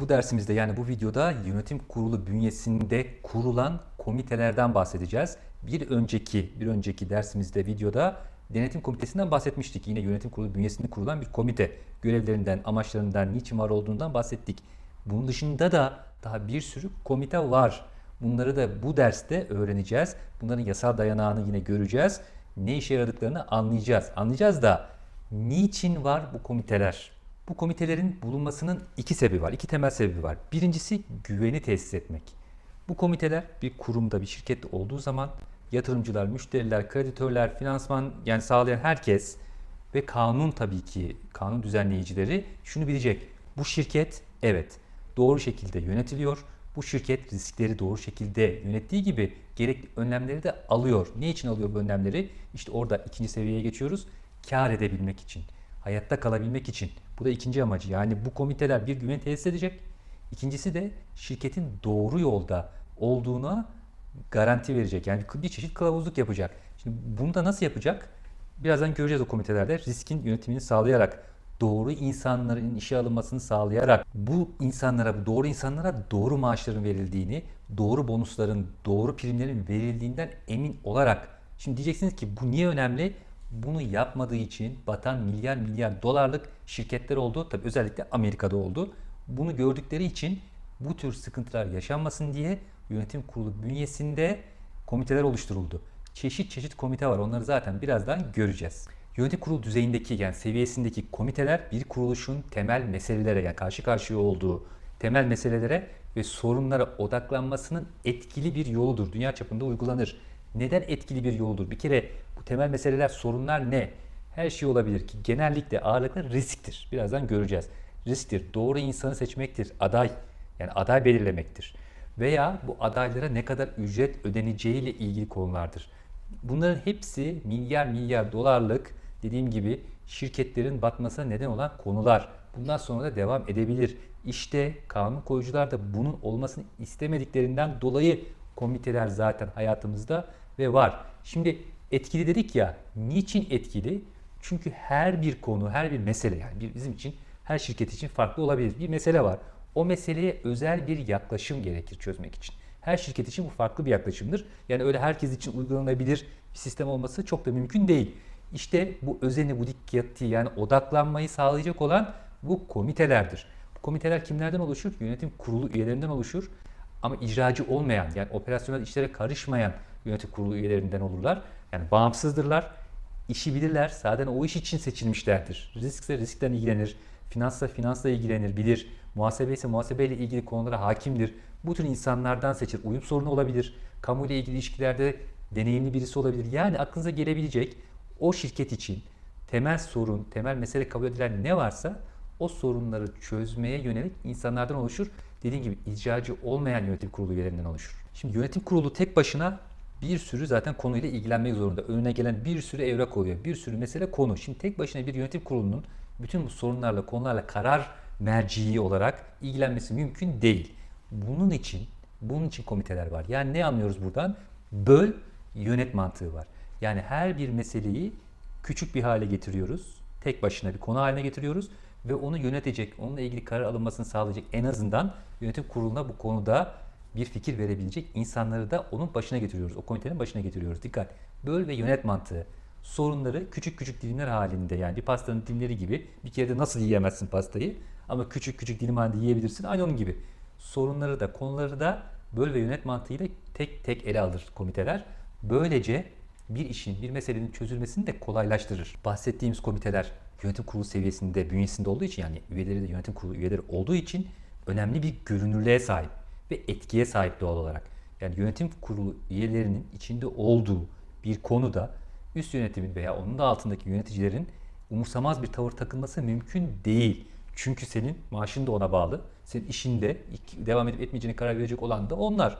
Bu dersimizde yani bu videoda yönetim kurulu bünyesinde kurulan komitelerden bahsedeceğiz. Bir önceki bir önceki dersimizde videoda denetim komitesinden bahsetmiştik. Yine yönetim kurulu bünyesinde kurulan bir komite. Görevlerinden, amaçlarından, niçin var olduğundan bahsettik. Bunun dışında da daha bir sürü komite var. Bunları da bu derste öğreneceğiz. Bunların yasal dayanağını yine göreceğiz. Ne işe yaradıklarını anlayacağız. Anlayacağız da niçin var bu komiteler? Bu komitelerin bulunmasının iki sebebi var. iki temel sebebi var. Birincisi güveni tesis etmek. Bu komiteler bir kurumda, bir şirkette olduğu zaman yatırımcılar, müşteriler, kreditörler, finansman yani sağlayan herkes ve kanun tabii ki kanun düzenleyicileri şunu bilecek. Bu şirket evet doğru şekilde yönetiliyor. Bu şirket riskleri doğru şekilde yönettiği gibi gerekli önlemleri de alıyor. Ne için alıyor bu önlemleri? İşte orada ikinci seviyeye geçiyoruz. Kar edebilmek için, hayatta kalabilmek için. Bu da ikinci amacı. Yani bu komiteler bir güven tesis edecek. İkincisi de şirketin doğru yolda olduğuna garanti verecek. Yani bir çeşit kılavuzluk yapacak. Şimdi bunu da nasıl yapacak? Birazdan göreceğiz o komitelerde. Riskin yönetimini sağlayarak, doğru insanların işe alınmasını sağlayarak, bu insanlara, bu doğru insanlara doğru maaşların verildiğini, doğru bonusların, doğru primlerin verildiğinden emin olarak. Şimdi diyeceksiniz ki bu niye önemli? Bunu yapmadığı için batan milyar milyar dolarlık şirketler oldu. Tabii özellikle Amerika'da oldu. Bunu gördükleri için bu tür sıkıntılar yaşanmasın diye yönetim kurulu bünyesinde komiteler oluşturuldu. Çeşit çeşit komite var. Onları zaten birazdan göreceğiz. Yönetim kurulu düzeyindeki yani seviyesindeki komiteler bir kuruluşun temel meselelere yani karşı karşıya olduğu temel meselelere ve sorunlara odaklanmasının etkili bir yoludur. Dünya çapında uygulanır. Neden etkili bir yoludur? Bir kere bu temel meseleler, sorunlar ne? Her şey olabilir ki genellikle ağırlıkla risktir. Birazdan göreceğiz. Risktir. Doğru insanı seçmektir. Aday. Yani aday belirlemektir. Veya bu adaylara ne kadar ücret ödeneceği ile ilgili konulardır. Bunların hepsi milyar milyar dolarlık dediğim gibi şirketlerin batmasına neden olan konular. Bundan sonra da devam edebilir. İşte kanun koyucular da bunun olmasını istemediklerinden dolayı komiteler zaten hayatımızda ve var. Şimdi etkili dedik ya. Niçin etkili? Çünkü her bir konu, her bir mesele yani bizim için her şirket için farklı olabilir. Bir mesele var. O meseleye özel bir yaklaşım gerekir çözmek için. Her şirket için bu farklı bir yaklaşımdır. Yani öyle herkes için uygulanabilir bir sistem olması çok da mümkün değil. İşte bu özeni, bu dikkati yani odaklanmayı sağlayacak olan bu komitelerdir. Bu komiteler kimlerden oluşur? Yönetim kurulu üyelerinden oluşur. Ama icracı olmayan yani operasyonel işlere karışmayan yönetim kurulu üyelerinden olurlar. Yani bağımsızdırlar. işi bilirler. Zaten o iş için seçilmişlerdir. Riskse riskten ilgilenir. Finansla finansla ilgilenir, bilir. Muhasebe ise muhasebeyle ilgili konulara hakimdir. Bu tür insanlardan seçir. Uyum sorunu olabilir. Kamu ile ilgili ilişkilerde deneyimli birisi olabilir. Yani aklınıza gelebilecek o şirket için temel sorun, temel mesele kabul edilen ne varsa o sorunları çözmeye yönelik insanlardan oluşur. Dediğim gibi icracı olmayan yönetim kurulu üyelerinden oluşur. Şimdi yönetim kurulu tek başına bir sürü zaten konuyla ilgilenmek zorunda. Önüne gelen bir sürü evrak oluyor. Bir sürü mesele konu. Şimdi tek başına bir yönetim kurulunun bütün bu sorunlarla, konularla karar merciği olarak ilgilenmesi mümkün değil. Bunun için bunun için komiteler var. Yani ne anlıyoruz buradan? Böl, yönet mantığı var. Yani her bir meseleyi küçük bir hale getiriyoruz. Tek başına bir konu haline getiriyoruz ve onu yönetecek, onunla ilgili karar alınmasını sağlayacak en azından yönetim kuruluna bu konuda bir fikir verebilecek insanları da onun başına getiriyoruz. O komitenin başına getiriyoruz. Dikkat. Böl ve yönet mantığı. Sorunları küçük küçük dilimler halinde yani bir pastanın dilimleri gibi bir kere de nasıl yiyemezsin pastayı ama küçük küçük dilim halinde yiyebilirsin. Aynı onun gibi. Sorunları da konuları da böl ve yönet mantığıyla tek tek ele alır komiteler. Böylece bir işin, bir meselenin çözülmesini de kolaylaştırır. Bahsettiğimiz komiteler yönetim kurulu seviyesinde, bünyesinde olduğu için yani üyeleri de yönetim kurulu üyeleri olduğu için önemli bir görünürlüğe sahip ve etkiye sahip doğal olarak. Yani yönetim kurulu üyelerinin içinde olduğu bir konuda üst yönetimin veya onun da altındaki yöneticilerin umursamaz bir tavır takılması mümkün değil. Çünkü senin maaşın da ona bağlı. Senin işinde devam edip etmeyeceğine karar verecek olan da onlar.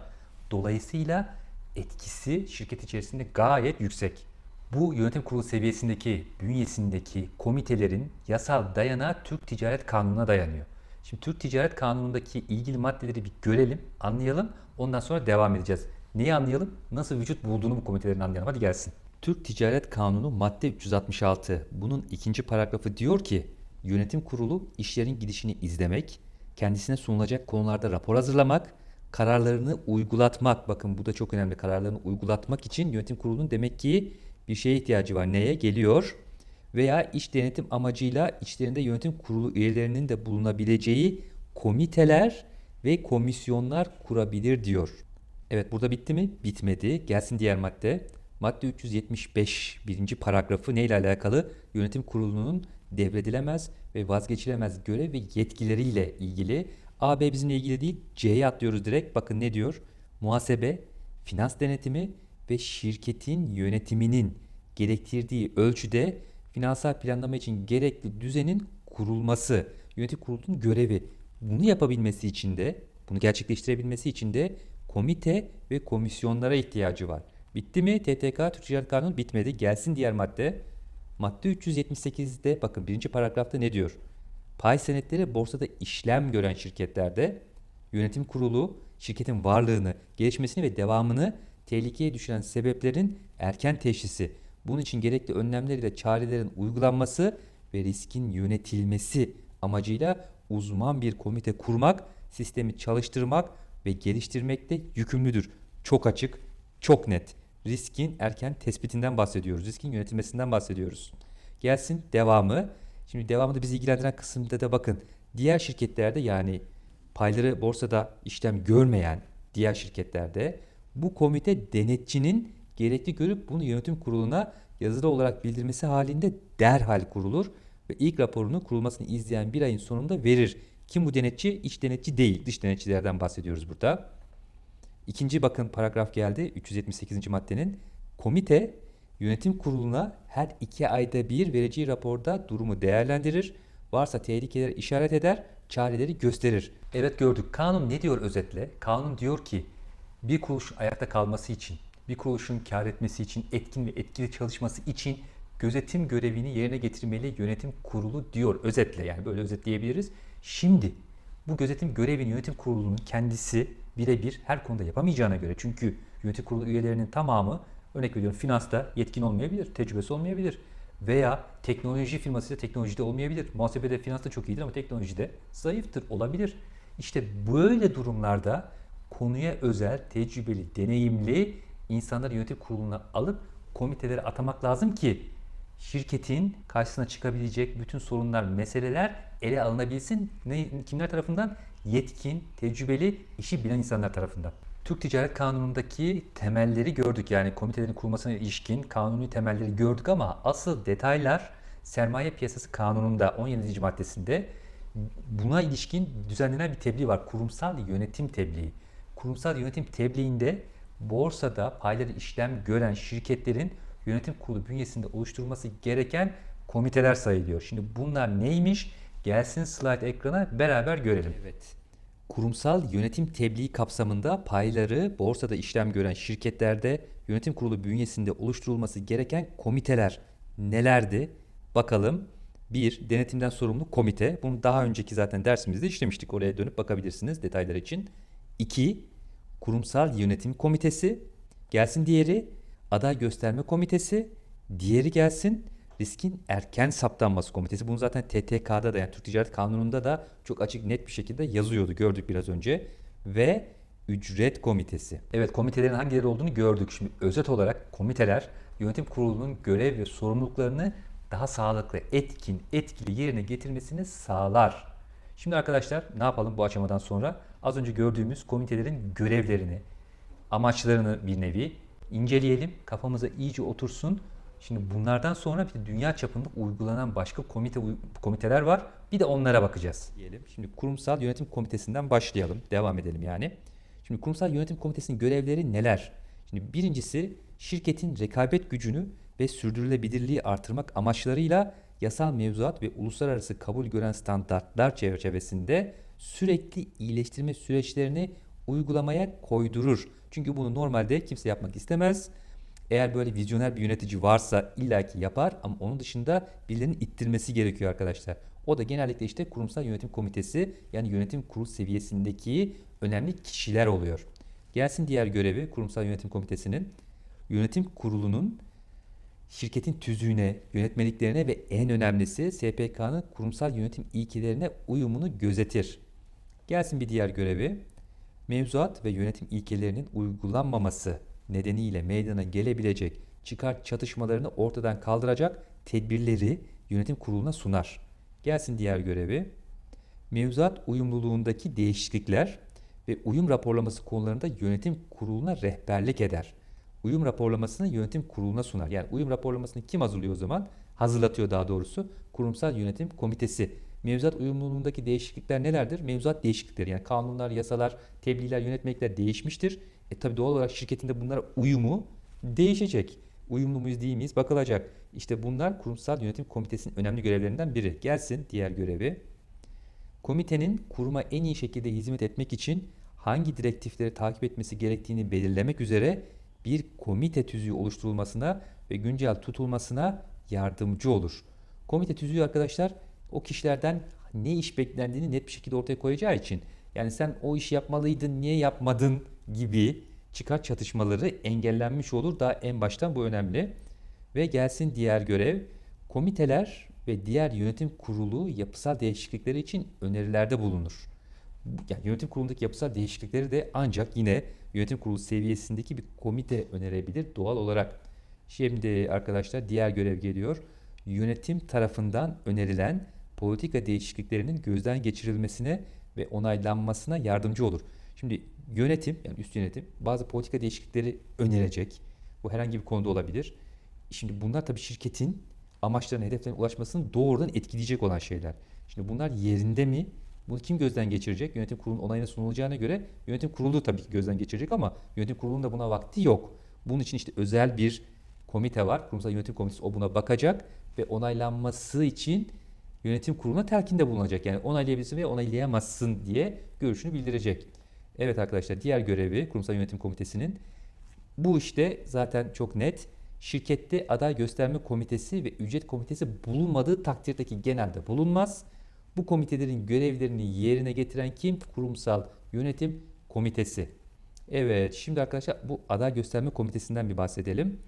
Dolayısıyla etkisi şirket içerisinde gayet yüksek. Bu yönetim kurulu seviyesindeki, bünyesindeki komitelerin yasal dayanağı Türk Ticaret Kanunu'na dayanıyor. Şimdi Türk Ticaret Kanunu'ndaki ilgili maddeleri bir görelim, anlayalım. Ondan sonra devam edeceğiz. Neyi anlayalım? Nasıl vücut bulduğunu bu komitelerin anlayalım. Hadi gelsin. Türk Ticaret Kanunu madde 366. Bunun ikinci paragrafı diyor ki yönetim kurulu işlerin gidişini izlemek, kendisine sunulacak konularda rapor hazırlamak, kararlarını uygulatmak. Bakın bu da çok önemli. Kararlarını uygulatmak için yönetim kurulunun demek ki bir şeye ihtiyacı var. Neye? Geliyor. Veya iş denetim amacıyla içlerinde yönetim kurulu üyelerinin de bulunabileceği komiteler ve komisyonlar kurabilir diyor. Evet burada bitti mi? Bitmedi. Gelsin diğer madde. Madde 375 birinci paragrafı neyle alakalı? Yönetim kurulunun devredilemez ve vazgeçilemez görev ve yetkileriyle ilgili. A, B bizimle ilgili değil. C'ye atlıyoruz direkt. Bakın ne diyor? Muhasebe, finans denetimi ve şirketin yönetiminin gerektirdiği ölçüde finansal planlama için gerekli düzenin kurulması. Yönetim kurulunun görevi. Bunu yapabilmesi için de, bunu gerçekleştirebilmesi için de komite ve komisyonlara ihtiyacı var. Bitti mi? TTK Türk Ticaret Kanunu bitmedi. Gelsin diğer madde. Madde 378'de bakın birinci paragrafta ne diyor? Pay senetleri borsada işlem gören şirketlerde yönetim kurulu şirketin varlığını, gelişmesini ve devamını tehlikeye düşüren sebeplerin erken teşhisi, bunun için gerekli önlemler ile çarelerin uygulanması ve riskin yönetilmesi amacıyla uzman bir komite kurmak, sistemi çalıştırmak ve geliştirmekte yükümlüdür. Çok açık, çok net. Riskin erken tespitinden bahsediyoruz. Riskin yönetilmesinden bahsediyoruz. Gelsin devamı. Şimdi devamında bizi ilgilendiren kısımda da bakın. Diğer şirketlerde yani payları borsada işlem görmeyen diğer şirketlerde bu komite denetçinin gerekli görüp bunu yönetim kuruluna yazılı olarak bildirmesi halinde derhal kurulur ve ilk raporunu kurulmasını izleyen bir ayın sonunda verir. Kim bu denetçi? İç denetçi değil. Dış denetçilerden bahsediyoruz burada. İkinci bakın paragraf geldi 378. maddenin. Komite yönetim kuruluna her iki ayda bir vereceği raporda durumu değerlendirir. Varsa tehlikeler işaret eder, çareleri gösterir. Evet gördük. Kanun ne diyor özetle? Kanun diyor ki bir kuruluşun ayakta kalması için, bir kuruluşun kar etmesi için, etkin ve etkili çalışması için gözetim görevini yerine getirmeli yönetim kurulu diyor özetle. Yani böyle özetleyebiliriz. Şimdi bu gözetim görevini yönetim kurulunun kendisi birebir her konuda yapamayacağına göre çünkü yönetim kurulu üyelerinin tamamı örnek veriyorum finansta yetkin olmayabilir, tecrübesi olmayabilir veya teknoloji firmasıyla teknolojide olmayabilir. Muhasebede finansta çok iyidir ama teknolojide zayıftır olabilir. İşte böyle durumlarda konuya özel, tecrübeli, deneyimli insanları yönetim kuruluna alıp komitelere atamak lazım ki şirketin karşısına çıkabilecek bütün sorunlar, meseleler ele alınabilsin. Ne, kimler tarafından? Yetkin, tecrübeli, işi bilen insanlar tarafından. Türk Ticaret Kanunu'ndaki temelleri gördük. Yani komitelerin kurulmasına ilişkin kanuni temelleri gördük ama asıl detaylar Sermaye Piyasası Kanunu'nda 17. maddesinde buna ilişkin düzenlenen bir tebliğ var. Kurumsal yönetim tebliği. Kurumsal yönetim tebliğinde borsada payları işlem gören şirketlerin yönetim kurulu bünyesinde oluşturulması gereken komiteler sayılıyor. Şimdi bunlar neymiş? Gelsin slide ekrana beraber görelim. Evet. Kurumsal yönetim tebliği kapsamında payları borsada işlem gören şirketlerde yönetim kurulu bünyesinde oluşturulması gereken komiteler nelerdi? Bakalım. 1. Denetimden sorumlu komite. Bunu daha önceki zaten dersimizde işlemiştik. Oraya dönüp bakabilirsiniz detaylar için. 2. Kurumsal yönetim komitesi. Gelsin diğeri aday gösterme komitesi. Diğeri gelsin riskin erken saptanması komitesi. Bunu zaten TTK'da da yani Türk Ticaret Kanunu'nda da çok açık net bir şekilde yazıyordu. Gördük biraz önce. Ve ücret komitesi. Evet komitelerin hangileri olduğunu gördük. Şimdi özet olarak komiteler yönetim kurulunun görev ve sorumluluklarını daha sağlıklı, etkin, etkili yerine getirmesini sağlar. Şimdi arkadaşlar ne yapalım bu aşamadan sonra? Az önce gördüğümüz komitelerin görevlerini, amaçlarını bir nevi inceleyelim. Kafamıza iyice otursun. Şimdi bunlardan sonra bir de dünya çapında uygulanan başka komite komiteler var. Bir de onlara bakacağız diyelim. Şimdi kurumsal yönetim komitesinden başlayalım. Devam edelim yani. Şimdi kurumsal yönetim komitesinin görevleri neler? Şimdi birincisi şirketin rekabet gücünü ve sürdürülebilirliği artırmak amaçlarıyla yasal mevzuat ve uluslararası kabul gören standartlar çerçevesinde sürekli iyileştirme süreçlerini uygulamaya koydurur. Çünkü bunu normalde kimse yapmak istemez. Eğer böyle vizyoner bir yönetici varsa illaki yapar ama onun dışında birilerinin ittirmesi gerekiyor arkadaşlar. O da genellikle işte kurumsal yönetim komitesi yani yönetim kurulu seviyesindeki önemli kişiler oluyor. Gelsin diğer görevi kurumsal yönetim komitesinin yönetim kurulunun şirketin tüzüğüne, yönetmeliklerine ve en önemlisi SPK'nın kurumsal yönetim ilkelerine uyumunu gözetir. Gelsin bir diğer görevi. Mevzuat ve yönetim ilkelerinin uygulanmaması nedeniyle meydana gelebilecek çıkar çatışmalarını ortadan kaldıracak tedbirleri yönetim kuruluna sunar. Gelsin diğer görevi. Mevzuat uyumluluğundaki değişiklikler ve uyum raporlaması konularında yönetim kuruluna rehberlik eder. Uyum raporlamasını yönetim kuruluna sunar. Yani uyum raporlamasını kim hazırlıyor o zaman? Hazırlatıyor daha doğrusu. Kurumsal Yönetim Komitesi. Mevzuat uyumluluğundaki değişiklikler nelerdir? Mevzuat değişiklikleri yani kanunlar, yasalar, tebliğler, yönetmelikler değişmiştir. E tabi doğal olarak şirketinde bunlara uyumu değişecek. Uyumlu muyuz değil miyiz bakılacak. İşte bunlar kurumsal yönetim komitesinin önemli görevlerinden biri. Gelsin diğer görevi. Komitenin kuruma en iyi şekilde hizmet etmek için hangi direktifleri takip etmesi gerektiğini belirlemek üzere bir komite tüzüğü oluşturulmasına ve güncel tutulmasına yardımcı olur. Komite tüzüğü arkadaşlar o kişilerden ne iş beklendiğini net bir şekilde ortaya koyacağı için yani sen o işi yapmalıydın niye yapmadın gibi çıkar çatışmaları engellenmiş olur. Daha en baştan bu önemli. Ve gelsin diğer görev. Komiteler ve diğer yönetim kurulu yapısal değişiklikleri için önerilerde bulunur. Yani yönetim kurulundaki yapısal değişiklikleri de ancak yine yönetim kurulu seviyesindeki bir komite önerebilir doğal olarak. Şimdi arkadaşlar diğer görev geliyor. Yönetim tarafından önerilen politika değişikliklerinin gözden geçirilmesine ve onaylanmasına yardımcı olur. Şimdi yönetim yani üst yönetim bazı politika değişiklikleri önerecek. Bu herhangi bir konuda olabilir. Şimdi bunlar tabii şirketin amaçlarına, hedeflerine ulaşmasını doğrudan etkileyecek olan şeyler. Şimdi bunlar yerinde mi? Bunu kim gözden geçirecek? Yönetim kurulunun onayına sunulacağına göre yönetim kurulu tabii ki gözden geçirecek ama yönetim kurulunun da buna vakti yok. Bunun için işte özel bir komite var. Kurumsal yönetim komitesi o buna bakacak ve onaylanması için yönetim kuruluna telkinde bulunacak. Yani onaylayabilirsin veya onaylayamazsın diye görüşünü bildirecek. Evet arkadaşlar diğer görevi kurumsal yönetim komitesinin bu işte zaten çok net. Şirkette aday gösterme komitesi ve ücret komitesi bulunmadığı takdirdeki genelde bulunmaz. Bu komitelerin görevlerini yerine getiren kim? Kurumsal yönetim komitesi. Evet şimdi arkadaşlar bu aday gösterme komitesinden bir bahsedelim.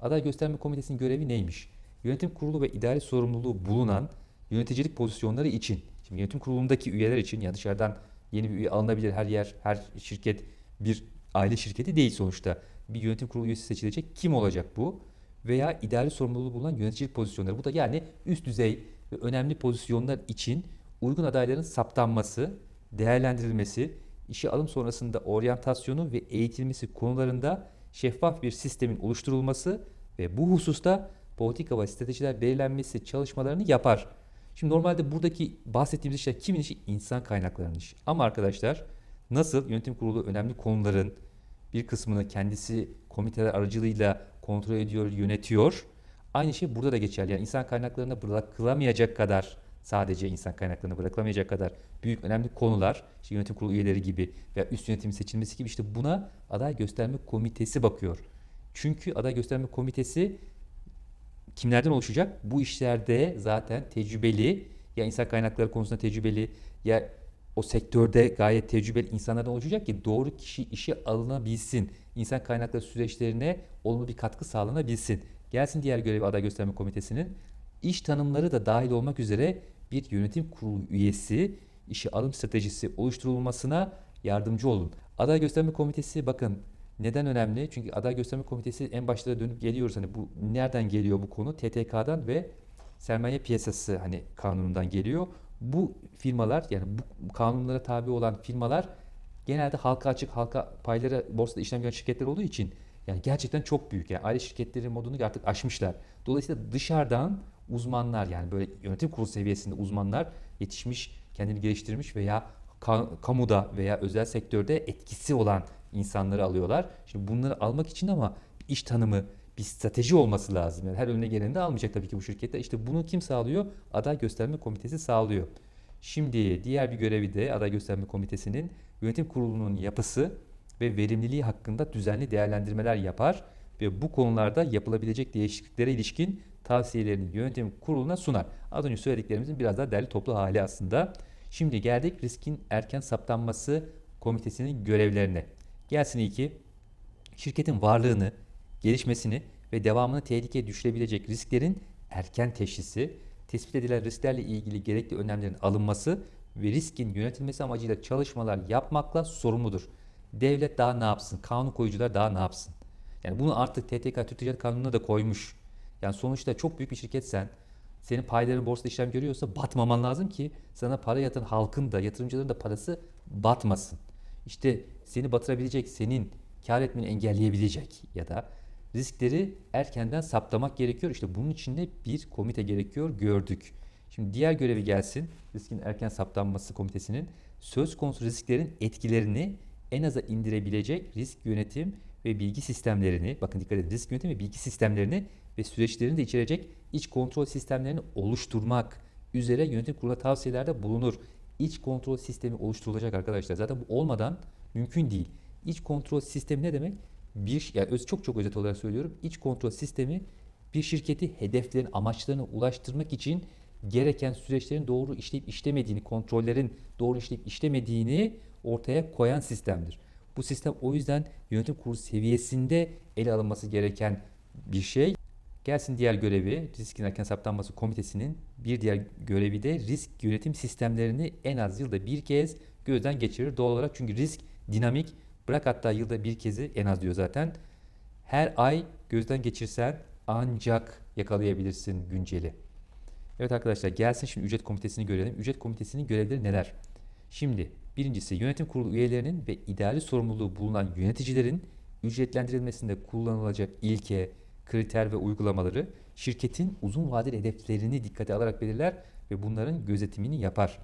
Aday gösterme komitesinin görevi neymiş? Yönetim kurulu ve idari sorumluluğu bulunan yöneticilik pozisyonları için, şimdi yönetim kurulundaki üyeler için ya dışarıdan yeni bir üye alınabilir her yer, her şirket bir aile şirketi değil sonuçta. Bir yönetim kurulu üyesi seçilecek. Kim olacak bu? Veya idari sorumluluğu bulunan yöneticilik pozisyonları. Bu da yani üst düzey ve önemli pozisyonlar için uygun adayların saptanması, değerlendirilmesi, işe alım sonrasında oryantasyonu ve eğitilmesi konularında şeffaf bir sistemin oluşturulması ve bu hususta politika ve stratejiler belirlenmesi çalışmalarını yapar. Şimdi normalde buradaki bahsettiğimiz işler kimin işi? İnsan kaynaklarının işi. Ama arkadaşlar nasıl yönetim kurulu önemli konuların bir kısmını kendisi komiteler aracılığıyla kontrol ediyor, yönetiyor. Aynı şey burada da geçerli. Yani insan kaynaklarına bırakılamayacak kadar sadece insan kaynaklarına bırakılamayacak kadar büyük önemli konular, işte yönetim kurulu üyeleri gibi veya üst yönetimin seçilmesi gibi işte buna aday gösterme komitesi bakıyor. Çünkü aday gösterme komitesi kimlerden oluşacak? Bu işlerde zaten tecrübeli ya insan kaynakları konusunda tecrübeli ya o sektörde gayet tecrübeli insanlardan oluşacak ki doğru kişi işe alınabilsin. İnsan kaynakları süreçlerine olumlu bir katkı sağlanabilsin. Gelsin diğer görevi aday gösterme komitesinin. İş tanımları da dahil olmak üzere bir yönetim kurulu üyesi işe alım stratejisi oluşturulmasına yardımcı olun. Aday gösterme komitesi bakın neden önemli? Çünkü aday gösterme komitesi en başta da dönüp geliyoruz. Hani bu nereden geliyor bu konu? TTK'dan ve sermaye piyasası hani kanunundan geliyor. Bu firmalar yani bu kanunlara tabi olan firmalar genelde halka açık halka payları borsada işlem gören şirketler olduğu için yani gerçekten çok büyük. Yani aile şirketleri modunu artık aşmışlar. Dolayısıyla dışarıdan uzmanlar yani böyle yönetim kurulu seviyesinde uzmanlar yetişmiş, kendini geliştirmiş veya kamuda veya özel sektörde etkisi olan insanları alıyorlar. Şimdi bunları almak için ama iş tanımı, bir strateji olması lazım. Yani her önüne geleni de almayacak tabii ki bu şirkette. İşte bunu kim sağlıyor? Aday gösterme komitesi sağlıyor. Şimdi diğer bir görevi de aday gösterme komitesinin yönetim kurulunun yapısı ve verimliliği hakkında düzenli değerlendirmeler yapar ve bu konularda yapılabilecek değişikliklere ilişkin tavsiyelerini yönetim kuruluna sunar. Az önce söylediklerimizin biraz daha derli toplu hali aslında. Şimdi geldik riskin erken saptanması komitesinin görevlerine. Gelsin iki, şirketin varlığını, gelişmesini ve devamını tehlikeye düşürebilecek risklerin erken teşhisi, tespit edilen risklerle ilgili gerekli önlemlerin alınması ve riskin yönetilmesi amacıyla çalışmalar yapmakla sorumludur. Devlet daha ne yapsın? Kanun koyucular daha ne yapsın? Yani bunu artık TTK Türk Ticaret Kanunu'na da koymuş. Yani sonuçta çok büyük bir şirketsen senin payların borsada işlem görüyorsa batmaman lazım ki sana para yatan halkın da yatırımcıların da parası batmasın. İşte seni batırabilecek, senin kar etmeni engelleyebilecek ya da riskleri erkenden saptamak gerekiyor. İşte bunun için de bir komite gerekiyor gördük. Şimdi diğer görevi gelsin. Riskin erken saptanması komitesinin söz konusu risklerin etkilerini en aza indirebilecek risk yönetim ve bilgi sistemlerini, bakın dikkat edin risk yönetim ve bilgi sistemlerini ve süreçlerini de içerecek iç kontrol sistemlerini oluşturmak üzere yönetim kuruluna tavsiyelerde bulunur. İç kontrol sistemi oluşturulacak arkadaşlar. Zaten bu olmadan mümkün değil. İç kontrol sistemi ne demek? Bir yani öz çok çok özet olarak söylüyorum. İç kontrol sistemi bir şirketi hedeflerin amaçlarına ulaştırmak için gereken süreçlerin doğru işleyip işlemediğini, kontrollerin doğru işleyip işlemediğini ortaya koyan sistemdir. Bu sistem o yüzden yönetim kurulu seviyesinde ele alınması gereken bir şey. Gelsin diğer görevi, riskin erken saptanması komitesinin bir diğer görevi de risk yönetim sistemlerini en az yılda bir kez gözden geçirir doğal olarak. Çünkü risk dinamik, bırak hatta yılda bir kezi en az diyor zaten. Her ay gözden geçirsen ancak yakalayabilirsin günceli. Evet arkadaşlar gelsin şimdi ücret komitesini görelim. Ücret komitesinin görevleri neler? Şimdi birincisi yönetim kurulu üyelerinin ve idari sorumluluğu bulunan yöneticilerin ücretlendirilmesinde kullanılacak ilke, kriter ve uygulamaları şirketin uzun vadeli hedeflerini dikkate alarak belirler ve bunların gözetimini yapar.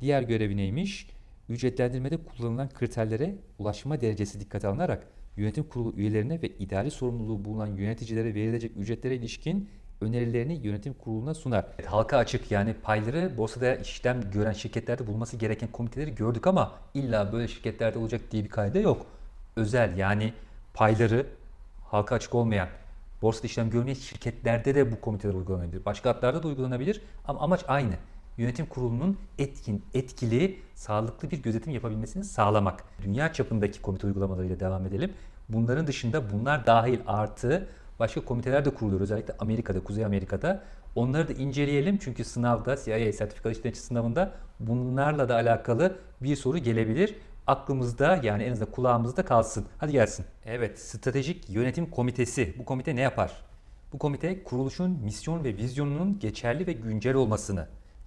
Diğer görevi neymiş? Ücretlendirmede kullanılan kriterlere ulaşma derecesi dikkate alınarak yönetim kurulu üyelerine ve idari sorumluluğu bulunan yöneticilere verilecek ücretlere ilişkin önerilerini yönetim kuruluna sunar. Evet, halka açık yani payları borsada işlem gören şirketlerde bulması gereken komiteleri gördük ama illa böyle şirketlerde olacak diye bir kayda yok. Özel yani payları halka açık olmayan borsada işlem görmeyen şirketlerde de bu komiteler uygulanabilir. Başka hatlarda da uygulanabilir ama amaç aynı. Yönetim kurulunun etkin, etkili, sağlıklı bir gözetim yapabilmesini sağlamak. Dünya çapındaki komite uygulamalarıyla devam edelim. Bunların dışında bunlar dahil artı başka komiteler de kuruluyor. Özellikle Amerika'da, Kuzey Amerika'da. Onları da inceleyelim çünkü sınavda, CIA sertifikalı işletmeci sınavında bunlarla da alakalı bir soru gelebilir. Aklımızda yani en azından kulağımızda kalsın. Hadi gelsin. Evet, Stratejik Yönetim Komitesi. Bu komite ne yapar? Bu komite kuruluşun misyon ve vizyonunun geçerli ve güncel olmasını,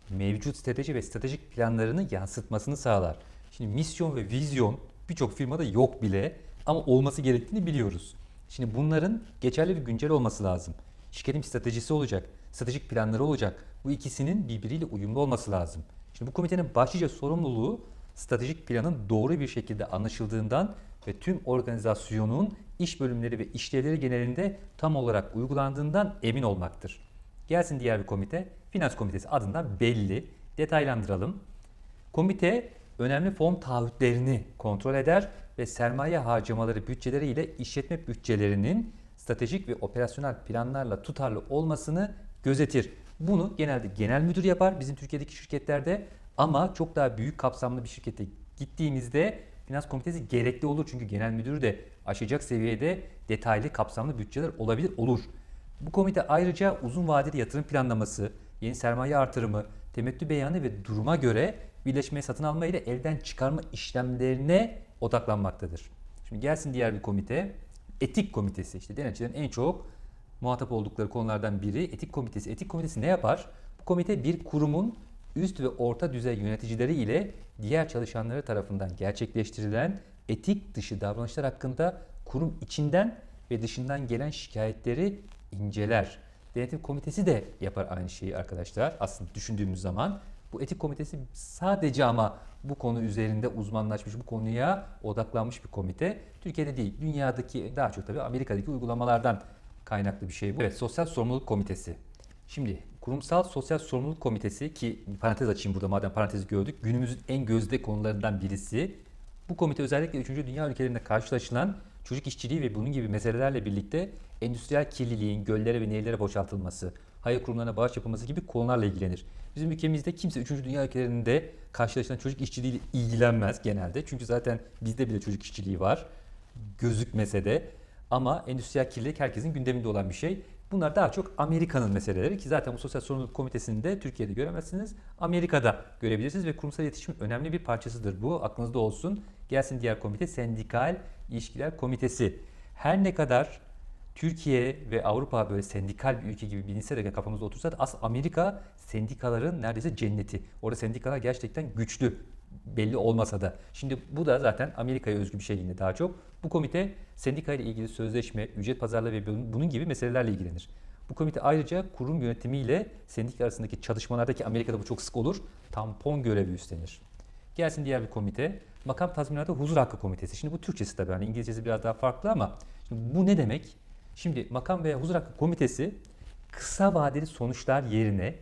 mevcut strateji ve stratejik planlarını yansıtmasını sağlar. Şimdi misyon ve vizyon birçok firmada yok bile ama olması gerektiğini biliyoruz. Şimdi bunların geçerli ve güncel olması lazım. Şirketin stratejisi olacak, stratejik planları olacak. Bu ikisinin birbiriyle uyumlu olması lazım. Şimdi bu komitenin başlıca sorumluluğu stratejik planın doğru bir şekilde anlaşıldığından ve tüm organizasyonun iş bölümleri ve işlevleri genelinde tam olarak uygulandığından emin olmaktır. Gelsin diğer bir komite. Finans komitesi adından belli. Detaylandıralım. Komite önemli fon taahhütlerini kontrol eder ve sermaye harcamaları bütçeleri ile işletme bütçelerinin stratejik ve operasyonel planlarla tutarlı olmasını gözetir. Bunu genelde genel müdür yapar bizim Türkiye'deki şirketlerde ama çok daha büyük kapsamlı bir şirkete gittiğimizde finans komitesi gerekli olur. Çünkü genel müdürü de aşacak seviyede detaylı kapsamlı bütçeler olabilir olur. Bu komite ayrıca uzun vadeli yatırım planlaması, yeni sermaye artırımı, temettü beyanı ve duruma göre birleşmeyi satın alma ile elden çıkarma işlemlerine odaklanmaktadır. Şimdi gelsin diğer bir komite. Etik komitesi. İşte denetçilerin en çok muhatap oldukları konulardan biri etik komitesi. Etik komitesi ne yapar? Bu komite bir kurumun üst ve orta düzey yöneticileri ile diğer çalışanları tarafından gerçekleştirilen etik dışı davranışlar hakkında kurum içinden ve dışından gelen şikayetleri inceler. Denetim komitesi de yapar aynı şeyi arkadaşlar. Aslında düşündüğümüz zaman bu etik komitesi sadece ama bu konu üzerinde uzmanlaşmış, bu konuya odaklanmış bir komite. Türkiye'de değil, dünyadaki daha çok tabii Amerika'daki uygulamalardan kaynaklı bir şey bu. Evet, Sosyal Sorumluluk Komitesi. Şimdi Kurumsal Sosyal Sorumluluk Komitesi ki bir parantez açayım burada madem parantezi gördük. Günümüzün en gözde konularından birisi. Bu komite özellikle 3. Dünya ülkelerinde karşılaşılan çocuk işçiliği ve bunun gibi meselelerle birlikte endüstriyel kirliliğin göllere ve nehirlere boşaltılması, hayır kurumlarına bağış yapılması gibi konularla ilgilenir. Bizim ülkemizde kimse 3. Dünya ülkelerinde karşılaşılan çocuk işçiliğiyle ilgilenmez genelde. Çünkü zaten bizde bile çocuk işçiliği var. Gözükmese de. Ama endüstriyel kirlilik herkesin gündeminde olan bir şey. Bunlar daha çok Amerika'nın meseleleri ki zaten bu sosyal sorumluluk komitesinde Türkiye'de göremezsiniz. Amerika'da görebilirsiniz ve kurumsal iletişimin önemli bir parçasıdır bu. Aklınızda olsun. Gelsin diğer komite Sendikal İlişkiler Komitesi. Her ne kadar Türkiye ve Avrupa böyle sendikal bir ülke gibi bilinse de kafamızda otursa da aslında Amerika sendikaların neredeyse cenneti. Orada sendikalar gerçekten güçlü belli olmasa da. Şimdi bu da zaten Amerika'ya özgü bir şey yine daha çok. Bu komite sendika ile ilgili sözleşme, ücret pazarlığı ve bunun gibi meselelerle ilgilenir. Bu komite ayrıca kurum yönetimiyle sendika arasındaki çalışmalardaki Amerika'da bu çok sık olur. Tampon görevi üstlenir. Gelsin diğer bir komite. Makam tazminatı huzur hakkı komitesi. Şimdi bu Türkçesi tabii hani İngilizcesi biraz daha farklı ama şimdi bu ne demek? Şimdi makam veya huzur hakkı komitesi kısa vadeli sonuçlar yerine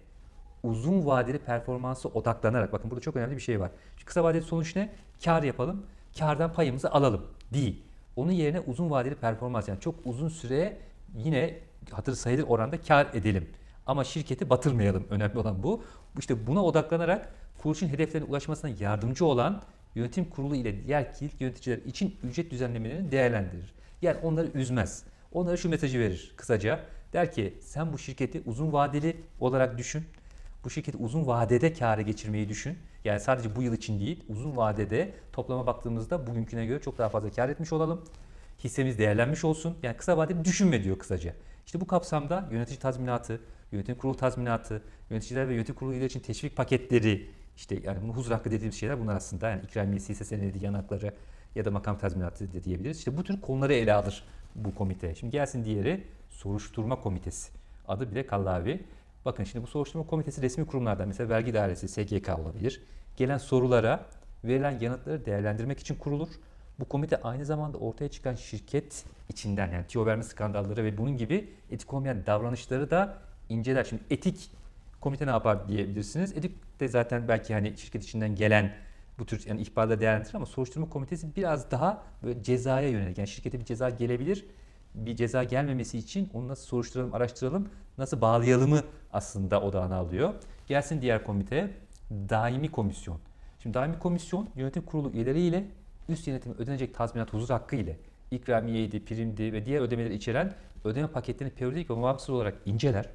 uzun vadeli performansa odaklanarak bakın burada çok önemli bir şey var. Şu kısa vadeli sonuç ne? Kar yapalım. Kardan payımızı alalım. Değil. Onun yerine uzun vadeli performans yani çok uzun süre yine hatır sayılır oranda kar edelim. Ama şirketi batırmayalım. Önemli olan bu. İşte buna odaklanarak kuruluşun hedeflerine ulaşmasına yardımcı olan yönetim kurulu ile diğer kilit yöneticiler için ücret düzenlemelerini değerlendirir. Yani onları üzmez. Onlara şu mesajı verir kısaca. Der ki sen bu şirketi uzun vadeli olarak düşün. Bu şirketi uzun vadede kâra geçirmeyi düşün. Yani sadece bu yıl için değil, uzun vadede toplama baktığımızda bugünküne göre çok daha fazla kâr etmiş olalım. Hissemiz değerlenmiş olsun. Yani kısa vadeli düşünme diyor kısaca. İşte bu kapsamda yönetici tazminatı, yönetim kurulu tazminatı, yöneticiler ve yönetim kurulu üyeleri için teşvik paketleri, işte yani bunu huzur hakkı dediğimiz şeyler bunlar aslında. Yani ikramiyesi, hisse senedi, yanakları ya da makam tazminatı da diyebiliriz. İşte bu tür konuları ele alır bu komite. Şimdi gelsin diğeri soruşturma komitesi. Adı bile kallavi. Bakın şimdi bu soruşturma komitesi resmi kurumlardan mesela vergi dairesi, SGK olabilir. Gelen sorulara verilen yanıtları değerlendirmek için kurulur. Bu komite aynı zamanda ortaya çıkan şirket içinden yani tüyo verme skandalları ve bunun gibi etik olmayan davranışları da inceler. Şimdi etik komite ne yapar diyebilirsiniz. Etik de zaten belki hani şirket içinden gelen bu tür yani ihbarda değerlendirir ama soruşturma komitesi biraz daha böyle cezaya yönelik. Yani şirkete bir ceza gelebilir. Bir ceza gelmemesi için onu nasıl soruşturalım, araştıralım, nasıl bağlayalımı aslında odağına alıyor. Gelsin diğer komite, daimi komisyon. Şimdi daimi komisyon yönetim kurulu üyeleriyle üst yönetime ödenecek tazminat huzur hakkı ile ikramiyeydi, primdi ve diğer ödemeleri içeren ödeme paketlerini periyodik ve bağımsız olarak inceler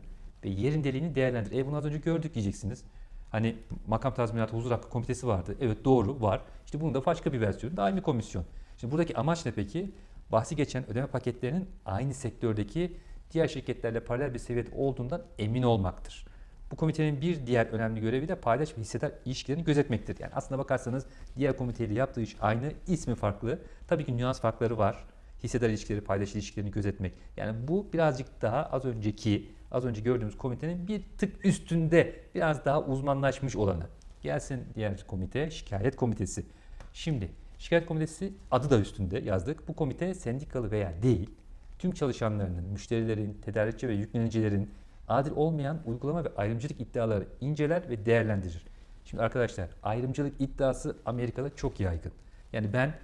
ve yerindeliğini değerlendirir. E bunu az önce gördük diyeceksiniz. Hani makam tazminatı huzur hakkı komitesi vardı. Evet doğru var. İşte bunun da başka bir versiyonu daimi komisyon. Şimdi buradaki amaç ne peki? Bahsi geçen ödeme paketlerinin aynı sektördeki diğer şirketlerle paralel bir seviyede olduğundan emin olmaktır. Bu komitenin bir diğer önemli görevi de paydaş ve hissedar ilişkilerini gözetmektir. Yani aslında bakarsanız diğer komiteyle yaptığı iş aynı, ismi farklı. Tabii ki nüans farkları var. Hissedar ilişkileri, paydaş ilişkilerini gözetmek. Yani bu birazcık daha az önceki, az önce gördüğümüz komitenin bir tık üstünde, biraz daha uzmanlaşmış olanı. Gelsin diğer komite, şikayet komitesi. Şimdi şikayet komitesi adı da üstünde yazdık. Bu komite sendikalı veya değil, tüm çalışanlarının, müşterilerin, tedarikçi ve yüklenicilerin adil olmayan uygulama ve ayrımcılık iddiaları inceler ve değerlendirir. Şimdi arkadaşlar ayrımcılık iddiası Amerika'da çok yaygın. Yani ben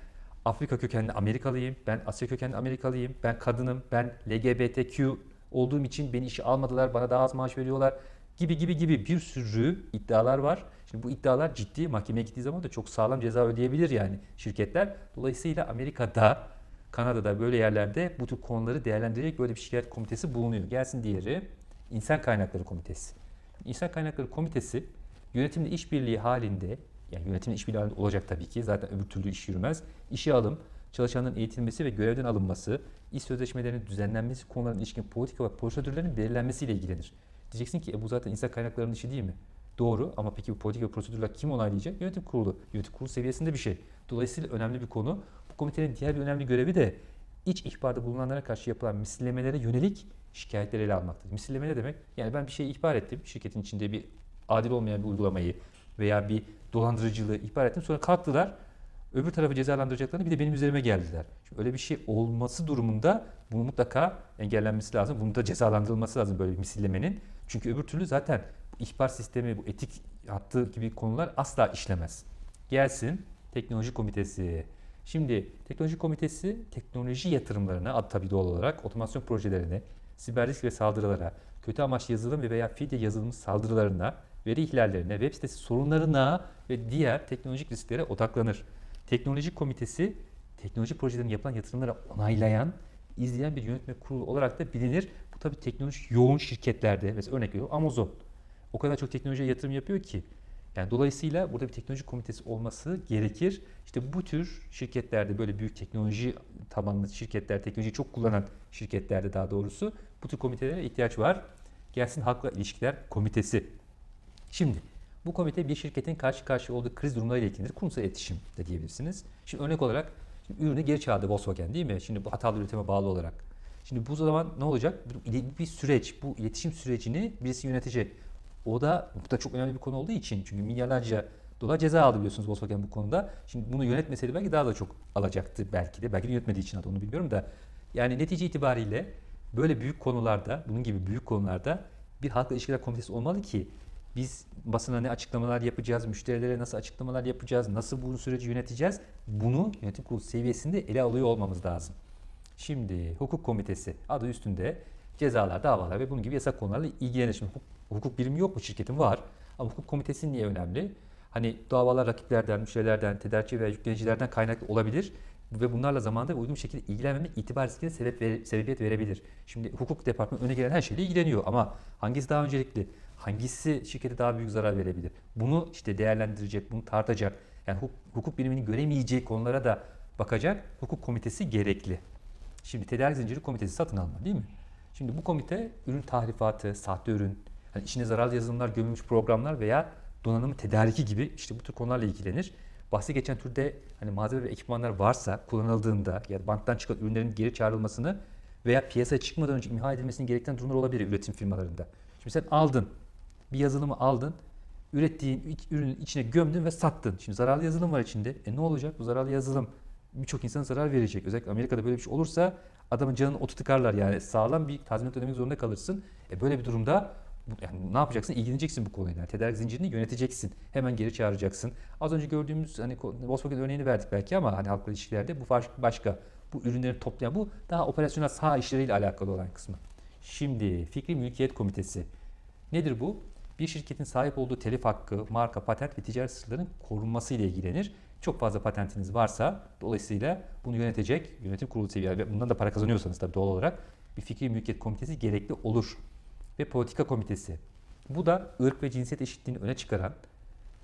Afrika kökenli Amerikalıyım, ben Asya kökenli Amerikalıyım, ben kadınım, ben LGBTQ olduğum için beni işe almadılar, bana daha az maaş veriyorlar gibi gibi gibi bir sürü iddialar var. Şimdi bu iddialar ciddi, mahkemeye gittiği zaman da çok sağlam ceza ödeyebilir yani şirketler. Dolayısıyla Amerika'da, Kanada'da böyle yerlerde bu tür konuları değerlendirecek böyle bir şikayet komitesi bulunuyor. Gelsin diğeri İnsan Kaynakları Komitesi. İnsan Kaynakları Komitesi yönetimle işbirliği halinde yani yönetimle işbirliği olacak tabii ki zaten öbür türlü iş yürümez. İşe alım, çalışanların eğitilmesi ve görevden alınması, iş sözleşmelerinin düzenlenmesi konularına ilişkin politika ve prosedürlerin belirlenmesiyle ilgilenir. Diyeceksin ki e, bu zaten insan kaynaklarının işi değil mi? Doğru ama peki bu politika ve prosedürler kim onaylayacak? Yönetim kurulu. Yönetim kurulu seviyesinde bir şey. Dolayısıyla önemli bir konu. Bu komitenin diğer bir önemli görevi de iç ihbarda bulunanlara karşı yapılan misillemelere yönelik şikayetleri ele almaktır. Misilleme ne demek? Yani ben bir şeyi ihbar ettim. Şirketin içinde bir adil olmayan bir uygulamayı veya bir dolandırıcılığı ihbar ettim. Sonra kalktılar. Öbür tarafı cezalandıracaklarını bir de benim üzerime geldiler. Şimdi öyle bir şey olması durumunda bunu mutlaka engellenmesi lazım. Bunun da cezalandırılması lazım böyle bir misillemenin. Çünkü öbür türlü zaten ihbar sistemi, bu etik hattı gibi konular asla işlemez. Gelsin teknoloji komitesi. Şimdi teknoloji komitesi teknoloji yatırımlarına, adı tabii doğal olarak otomasyon projelerine, siber risk ve saldırılara, kötü amaçlı yazılım ve veya fidye yazılım saldırılarına, veri ihlallerine, web sitesi sorunlarına ve diğer teknolojik risklere odaklanır. Teknoloji komitesi teknoloji projelerinin yapılan yatırımlara onaylayan, izleyen bir yönetme kurulu olarak da bilinir. Bu tabii teknoloji yoğun şirketlerde mesela örnek veriyorum Amazon o kadar çok teknolojiye yatırım yapıyor ki yani dolayısıyla burada bir teknoloji komitesi olması gerekir. İşte bu tür şirketlerde böyle büyük teknoloji tabanlı şirketler, teknolojiyi çok kullanan şirketlerde daha doğrusu bu tür komitelere ihtiyaç var. Gelsin halkla ilişkiler komitesi. Şimdi bu komite bir şirketin karşı karşıya olduğu kriz durumlarıyla ilgilenir. Kurumsal iletişim de diyebilirsiniz. Şimdi örnek olarak şimdi ürünü geri çağırdı Volkswagen değil mi? Şimdi bu hatalı üretime bağlı olarak. Şimdi bu zaman ne olacak? Bir, bir süreç, bu iletişim sürecini birisi yönetecek. O da bu da çok önemli bir konu olduğu için çünkü milyarlarca dolar ceza aldı biliyorsunuz Volkswagen bu konuda. Şimdi bunu yönetmeseydi belki daha da çok alacaktı belki de. Belki de yönetmediği için aldı onu bilmiyorum da. Yani netice itibariyle böyle büyük konularda, bunun gibi büyük konularda bir halkla ilişkiler komitesi olmalı ki biz basına ne açıklamalar yapacağız, müşterilere nasıl açıklamalar yapacağız, nasıl bu süreci yöneteceğiz bunu yönetim kurulu seviyesinde ele alıyor olmamız lazım. Şimdi hukuk komitesi adı üstünde cezalar, davalar ve bunun gibi yasak konularla ilgilenir. Şimdi hukuk, hukuk birimi yok mu şirketin? Var. Ama hukuk komitesi niye önemli? Hani davalar rakiplerden, müşterilerden, tedarikçi veya yüklenicilerden kaynaklı olabilir ve bunlarla zamanda uygun şekilde ilgilenmemek itibar riskine sebep vere- sebebiyet verebilir. Şimdi hukuk departmanı öne gelen her şeyle ilgileniyor ama hangisi daha öncelikli? Hangisi şirkete daha büyük zarar verebilir? Bunu işte değerlendirecek, bunu tartacak. Yani hukuk, biriminin göremeyeceği konulara da bakacak hukuk komitesi gerekli. Şimdi tedarik zinciri komitesi satın alma değil mi? Şimdi bu komite ürün tahrifatı, sahte ürün, hani içine zararlı yazılımlar gömülmüş programlar veya donanımı tedariki gibi işte bu tür konularla ilgilenir. Bahsi geçen türde hani malzeme ve ekipmanlar varsa kullanıldığında ya banktan çıkan ürünlerin geri çağrılmasını veya piyasaya çıkmadan önce imha edilmesini gerektiren durumlar olabilir üretim firmalarında. Şimdi sen aldın, bir yazılımı aldın, ürettiğin ürünün içine gömdün ve sattın. Şimdi zararlı yazılım var içinde. E ne olacak? Bu zararlı yazılım birçok insana zarar verecek. Özellikle Amerika'da böyle bir şey olursa adamın canını otu tıkarlar yani sağlam bir tazminat ödemek zorunda kalırsın. E böyle bir durumda yani ne yapacaksın? İlgileneceksin bu konuyla. Yani tedarik zincirini yöneteceksin. Hemen geri çağıracaksın. Az önce gördüğümüz hani Volkswagen örneğini verdik belki ama hani halkla ilişkilerde bu başka. Bu ürünleri toplayan bu daha operasyonel saha işleriyle alakalı olan kısmı. Şimdi Fikri Mülkiyet Komitesi. Nedir bu? Bir şirketin sahip olduğu telif hakkı, marka, patent ve ticari sırların korunması ile ilgilenir. Çok fazla patentiniz varsa dolayısıyla bunu yönetecek yönetim kurulu seviyesi ve bundan da para kazanıyorsanız tabii doğal olarak bir fikri mülkiyet komitesi gerekli olur. Ve politika komitesi. Bu da ırk ve cinsiyet eşitliğini öne çıkaran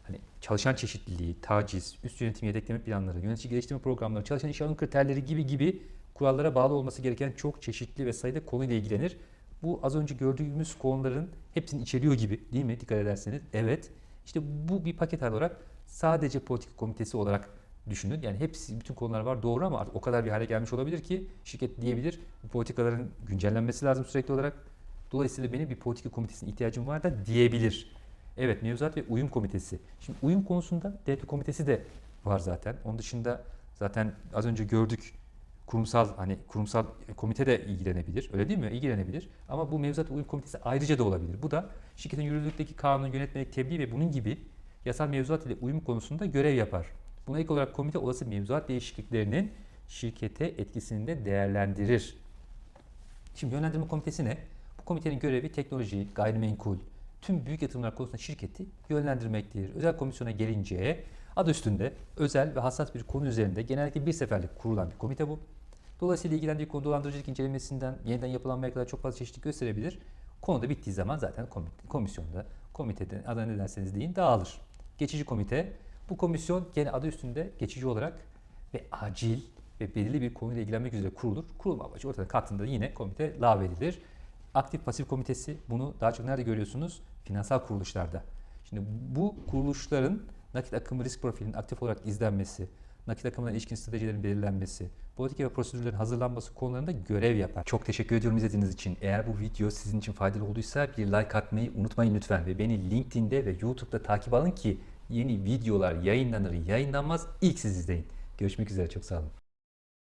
hani çalışan çeşitliliği, taciz, üst yönetim yedekleme planları, yönetici geliştirme programları, çalışan iş alım kriterleri gibi gibi kurallara bağlı olması gereken çok çeşitli ve sayıda konuyla ilgilenir. Bu az önce gördüğümüz konuların hepsini içeriyor gibi değil mi? Dikkat ederseniz. Evet. İşte bu bir paket olarak sadece politika komitesi olarak düşünün. Yani hepsi, bütün konular var doğru ama artık o kadar bir hale gelmiş olabilir ki şirket diyebilir. Bu politikaların güncellenmesi lazım sürekli olarak. Dolayısıyla benim bir politika komitesine ihtiyacım var da diyebilir. Evet mevzuat ve uyum komitesi. Şimdi uyum konusunda devlet komitesi de var zaten. Onun dışında zaten az önce gördük kurumsal hani kurumsal komite de ilgilenebilir. Öyle değil mi? İlgilenebilir. Ama bu mevzuat ve uyum komitesi ayrıca da olabilir. Bu da şirketin yürürlükteki kanun, yönetmelik, tebliğ ve bunun gibi yasal mevzuat ile uyum konusunda görev yapar. Buna ek olarak komite olası mevzuat değişikliklerinin şirkete etkisini de değerlendirir. Şimdi yönlendirme komitesi ne? Bu komitenin görevi teknoloji, gayrimenkul, tüm büyük yatırımlar konusunda şirketi yönlendirmektir. Özel komisyona gelince adı üstünde özel ve hassas bir konu üzerinde genellikle bir seferlik kurulan bir komite bu. Dolayısıyla ilgilendiği konu dolandırıcılık incelemesinden yeniden yapılanmaya kadar çok fazla çeşitlilik gösterebilir. Konuda bittiği zaman zaten komisyonda, komitede adına ne derseniz deyin dağılır. Geçici komite, bu komisyon gene adı üstünde geçici olarak ve acil ve belirli bir konuyla ilgilenmek üzere kurulur. Kurulma amacı ortada kalktığında yine komite lağvedilir. Aktif pasif komitesi bunu daha çok nerede görüyorsunuz? Finansal kuruluşlarda. Şimdi bu kuruluşların nakit akımı risk profilinin aktif olarak izlenmesi, nakit akımına ilişkin stratejilerin belirlenmesi, politika ve prosedürlerin hazırlanması konularında görev yapar. Çok teşekkür ediyorum izlediğiniz için. Eğer bu video sizin için faydalı olduysa bir like atmayı unutmayın lütfen ve beni LinkedIn'de ve YouTube'da takip alın ki yeni videolar yayınlanır yayınlanmaz ilk siz izleyin. Görüşmek üzere çok sağ olun.